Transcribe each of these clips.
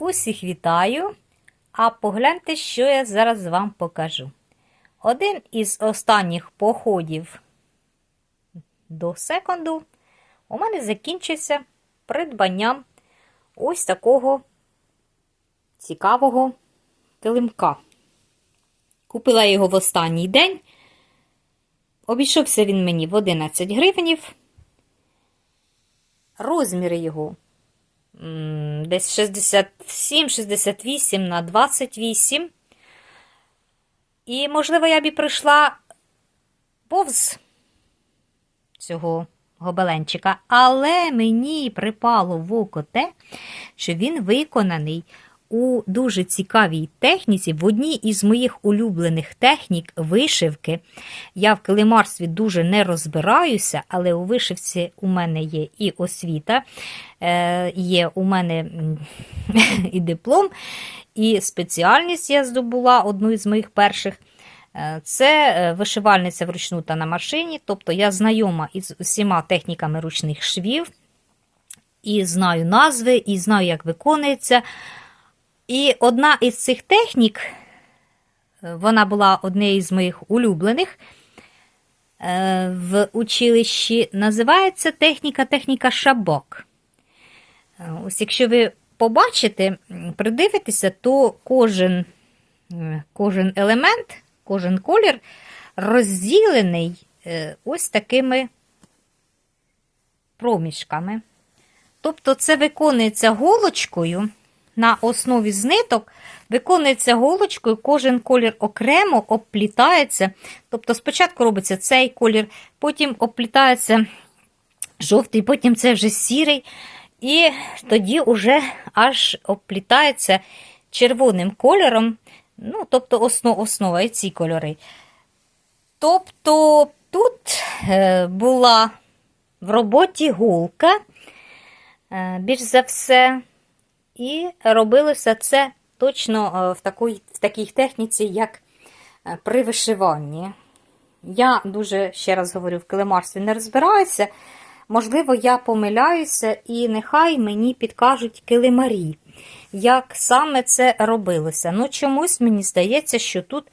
Усіх вітаю! А погляньте, що я зараз вам покажу. Один із останніх походів до секонду у мене закінчився придбанням ось такого цікавого килимка. Купила його в останній день. Обійшовся він мені в 11 гривнів. Розміри його десь 67-68 на 28. І, можливо, я б і прийшла повз цього гобеленчика, але мені припало в око те, що він виконаний у дуже цікавій техніці, в одній із моїх улюблених технік вишивки. Я в килимарстві дуже не розбираюся, але у вишивці у мене є і освіта, е, є у мене і диплом, і спеціальність я здобула одну із моїх перших. Е, Це е, вишивальниця вручну та на машині, тобто я знайома із усіма техніками ручних швів, і знаю назви, і знаю, як виконується. І одна із цих технік, е, вона була однією з моїх улюблених е, в училищі, називається техніка техніка шабок. Е, Ось якщо ви побачите, придивитеся, то кожен, кожен елемент, кожен колір розділений ось такими проміжками. Тобто це виконується голочкою на основі зниток, виконується голочкою, кожен колір окремо обплітається. Тобто спочатку робиться цей колір, потім обплітається жовтий, потім це вже сірий. І тоді вже аж обплітається червоним кольором, ну, тобто основ, основа і ці кольори. Тобто тут е, була в роботі голка, е, більш за все, і робилося це точно е, в такій, в такій техніці, як е, при вишиванні. Я дуже, ще раз говорю, в килимарстві не розбираюся. Можливо, я помиляюся, і нехай мені підкажуть килимарі, як саме це робилося. Ну, чомусь мені здається, що тут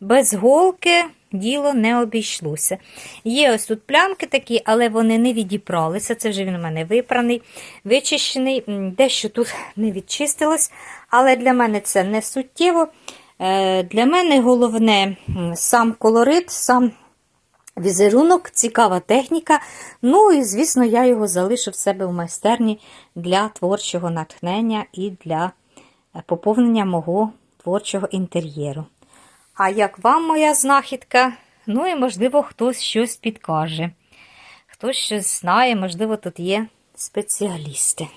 без голки діло не обійшлося. Є ось тут плямки такі, але вони не відіпралися. Це вже він у мене випраний, вичищений. Дещо тут не відчистилось, але для мене це не суттєво. Е, Для мене головне сам колорит, сам візерунок, цікава техніка. Ну і, звісно, я його залишу в себе в майстерні для творчого натхнення і для е, поповнення мого творчого інтер'єру. А як вам моя знахідка? Ну і, можливо, хтось щось підкаже. Хтось щось знає, можливо, тут є спеціалісти.